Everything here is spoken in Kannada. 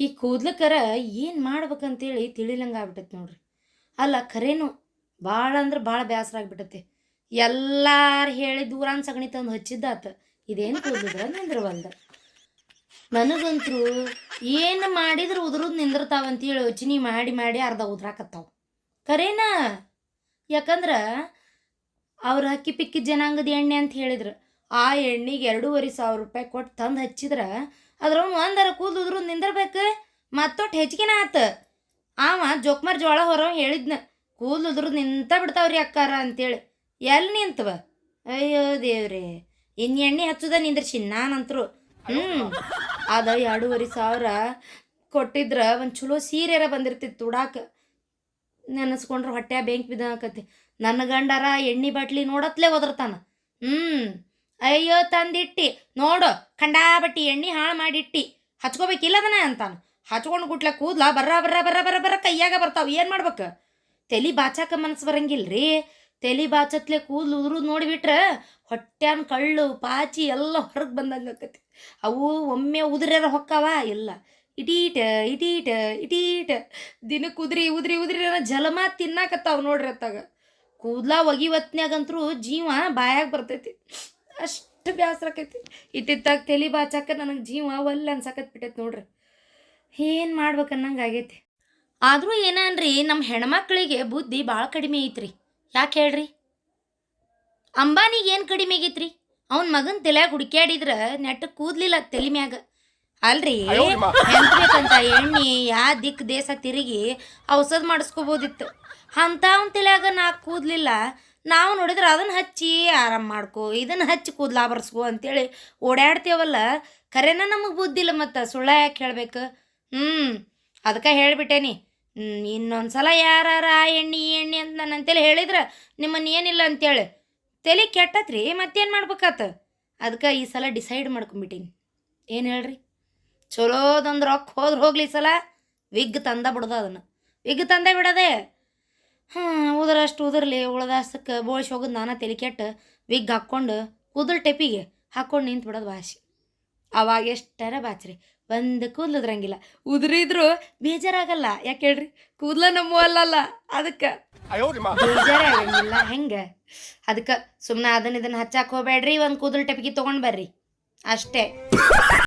ಈ ಕೂದ್ಲಕ್ಕರ ಏನು ಮಾಡ್ಬೇಕಂತೇಳಿ ತಿಳಿಲಂಗೆ ಆಗ್ಬಿಟ್ಟೈತೆ ನೋಡ್ರಿ. ಅಲ್ಲ ಖರೇನು ಭಾಳ ಅಂದ್ರೆ ಭಾಳ ಬೇಸರ ಆಗ್ಬಿಟ್ಟೈತಿ. ಎಲ್ಲಾರು ಹೇಳಿ ದೂರಾನ್ ಸಗಣಿ ತಂದು ಹಚ್ಚಿದ್ದಾತ. ಇದೇನು ಕೂದಲಿದ್ರ ನಿಂದ್ರವಲ್ದ ನನಗಂತೂ ಏನು ಮಾಡಿದ್ರೆ ಉದುರುದ್ ನಿಂದಿರ್ತಾವಂತೇಳಿ ಯೋಚನೆ ಮಾಡಿ ಮಾಡಿ ಅರ್ಧ ಉದ್ರಾಕತ್ತಾವ. ಖರೇನ? ಯಾಕಂದ್ರೆ ಅವ್ರು ಹಕ್ಕಿ ಪಿಕ್ಕಿ ಜನಾಂಗದ ಎಣ್ಣೆ ಅಂತ ಹೇಳಿದ್ರು. ಆ ಎಣ್ಣೆಗೆ ಎರಡೂವರೆ ಸಾವಿರ ರೂಪಾಯಿ ಕೊಟ್ಟು ತಂದು ಹಚ್ಚಿದ್ರೆ ಅದ್ರ ಒಂದರ ಕೂದಲು ನಿಂದಿರ್ಬೇಕು ಮತ್ತೊಟ್ಟು ಹೆಚ್ಚಿಗೆನ ಆತ. ಆವ ಜೋಕ್ಮಾರ್ ಜೋಳ ಹೊರ ಹೇಳಿದ್ನ ಕೂದಲು ಉದುರು ನಿಂತ ಬಿಡ್ತಾವ್ರಿ ಅಕ್ಕಾರ ಅಂತೇಳಿ. ಎಲ್ಲಿ ನಿಂತವ? ಅಯ್ಯೋ ದೇವ್ರಿ, ಇನ್ ಎಣ್ಣೆ ಹಚ್ಚುದ ನಿಂದ್ರಿಸಿ ನಾನಂತರು. ಹ್ಞೂ ಅದ ಎರಡೂವರೆ ಸಾವಿರ ಕೊಟ್ಟಿದ್ರ ಒಂದು ಚಲೋ ಸೀರೆರ ಬಂದಿರ್ತಿತ್ತು ಉಡಾಕ ನೆನೆಸ್ಕೊಂಡ್ರೆ ಹೊಟ್ಟೆ ಬೆಂಕಿ ಬಿದ್ದಾಕತಿ ನನ್ನ ಗಂಡರ ಎಣ್ಣೆ ಬಟ್ಲಿ ನೋಡತ್ಲೆ ಒದರ್ತಾನ. ಹ್ಞೂ ಅಯ್ಯೋ ತಂದಿಟ್ಟಿ, ನೋಡು ಖಂಡಾಬಟ್ಟಿ ಎಣ್ಣೆ ಹಾಳು ಮಾಡಿಟ್ಟಿ. ಹಚ್ಕೋಬೇಕಿಲ್ಲ ಅದನ್ನ ಅಂತಾನು. ಹಚ್ಕೊಂಡು ಗುಟ್ಲೆ ಕೂದ್ಲ ಬರ್ರ ಬರ್ರ ಬರ್ರ ಬರ ಬರ್ರ ಕೈಯಾಗ ಬರ್ತಾವ. ಏನು ಮಾಡ್ಬೇಕು? ತಲೆ ಬಾಚಾಕ ಮನಸ್ಸು ಬರಂಗಿಲ್ರಿ? ತಲೆ ಬಾಚತ್ಲೆ ಕೂದ್ಲು ಉದ್ರು ನೋಡಿಬಿಟ್ರೆ ಹೊಟ್ಯಾನ ಕಳ್ಳು, ಪಾಚಿ ಎಲ್ಲ ಹೊರಗೆ ಬಂದಂಗೆ ಅವು ಒಮ್ಮೆ ಉದುರ್ಯಾರ ಹೊಕ್ಕಾವ? ಇಲ್ಲ. ಇಟೀಟ ಇಟೀಟ ಇಟೀಟ. ದಿನಕ್ಕೆ ಉದ್ರಿ ಉದ್ರಿ ಉದ್ರಿ ಜಲಮಾ ತಿನ್ನಾಕತ್ತಾವ ನೋಡ್ರಿ ಅತ್ತಾಗ. ಕೂದ್ಲ ಒಗಿವತ್ನ್ಯಾಗಂತರೂ ಜೀವ ಬಾಯಾಗ ಬರ್ತೈತಿ. ಅಷ್ಟು ಬೇಸರ ಆಕೈತಿ. ಇತ್ತಿತ್ತಾಗ ತಲೆ ಬಾಚಾಕ ನನಗೆ ಜೀವ ಒಲ್ಲ ಅನ್ಸಕತ್ ಬಿಟ್ಟೈತೆ ನೋಡ್ರಿ. ಏನು ಮಾಡ್ಬೇಕು ಅನ್ನಂಗೆ ಆಗೈತಿ. ಆದರೂ ಏನನ್ರಿ ನಮ್ಮ ಹೆಣ್ಮಕ್ಳಿಗೆ ಬುದ್ಧಿ ಭಾಳ ಕಡಿಮೆ ಐತ್ರಿ. ಯಾಕೆ ಹೇಳ್ರಿ? ಅಂಬಾನಿಗೆ ಏನು ಕಡಿಮೆ ಆಗೈತ್ರಿ? ಅವನ ಮಗನ ತಲೆಯಾಗ ಹುಡುಕ್ಯಾಡಿದ್ರ ನೆಟ್ಟ ಕೂದ್ಲಿಲ್ಲ ತಲೆ ಮ್ಯಾಗ. ಅಲ್ರಿ? ಹೆಂಗ್ಬೇಕಂತ ಎಣ್ಣೆ ಯಾ ದಿಕ್ ದೇಶ ತಿರುಗಿ ಔಷಧ ಮಾಡಿಸ್ಕೋಬೋದಿತ್ತು. ಅಂತ ಅವನ ತಲೆಯಾಗ ನಾ ಕೂದ್ಲಿಲ್ಲ. ನಾವು ನೋಡಿದ್ರೆ ಅದನ್ನು ಹಚ್ಚಿ ಆರಾಮ ಮಾಡ್ಕೋ, ಇದನ್ನು ಹಚ್ಚಿ ಕೂದಲ ಬರ್ಸ್ಕೋ ಅಂತೇಳಿ ಓಡಾಡ್ತೇವಲ್ಲ. ಖರೇನ ನಮಗೆ ಬುದ್ಧಿಲ್ಲ ಮತ್ತು, ಸುಳ್ಳ ಯಾಕೆ ಹೇಳ್ಬೇಕು? ಹ್ಞೂ ಅದಕ್ಕೆ ಹೇಳಿಬಿಟ್ಟೇನಿ. ಇನ್ನೊಂದು ಸಲ ಯಾರಾರ ಆ ಎಣ್ಣೆ, ಈ ಎಣ್ಣೆ ಅಂತ ನಾನು ಅಂತೇಳಿ ಹೇಳಿದ್ರೆ ನಿಮ್ಮನ್ನು ಏನಿಲ್ಲ ಅಂತೇಳಿ. ತಲೆ ಕೆಟ್ಟತ್ರಿ, ಮತ್ತೇನು ಮಾಡ್ಬೇಕಾತ? ಅದಕ್ಕೆ ಈ ಸಲ ಡಿಸೈಡ್ ಮಾಡ್ಕೊಂಬಿಟ್ಟೀನಿ. ಏನು ಹೇಳ್ರಿ? ಚಲೋದೊಂದು ರೊಕ್ಕ ಹೋದ್ರೆ ಹೋಗ್ಲಿ ಸಲ. ವಿಗ್ ತಂದ ಬಿಡೋದು ಅದನ್ನು. ವಿಗ್ ತಂದೇ ಬಿಡೋದೆ. ಹಾಂ ಉದರಷ್ಟು ಉದರ್ಲಿ ಉಳದಾಸಕ್ಕೆ ಬೋಳ್ ಹೋಗೋದು ನಾನಾ ತಲೆ ಕೆಟ್ಟು ವಿಗ್ ಹಾಕ್ಕೊಂಡು ಕೂದಲು ಟೆಪಿಗೆ ಹಾಕ್ಕೊಂಡು ನಿಂತು ಬಿಡೋದು ಭಾಷೆ ಅವಾಗ ಎಷ್ಟರ ಬಾಚ್ರಿ ಒಂದು ಕೂದಲು ಉದ್ರಂಗಿಲ್ಲ. ಉದುರಿದ್ರು ಬೇಜಾರಾಗಲ್ಲ ಯಾಕೆ ಹೇಳ್ರಿ? ಕೂದಲ ನಮ್ಮ ಅಲ್ಲಲ್ಲ ಅದಕ್ಕೆ. ಬೇಜಾರಾಗಂಗಿಲ್ಲ ಹೆಂಗೆ? ಅದಕ್ಕೆ ಸುಮ್ಮನೆ ಅದನ್ನ ಇದನ್ನು ಹಚ್ಚಾಕ್ ಹೋಗ್ಬೇಡ್ರಿ ಒಂದು ಕೂದಲು ಟೆಪಿಗೆ ತೊಗೊಂಡು ಬರ್ರಿ. ಅಷ್ಟೇ.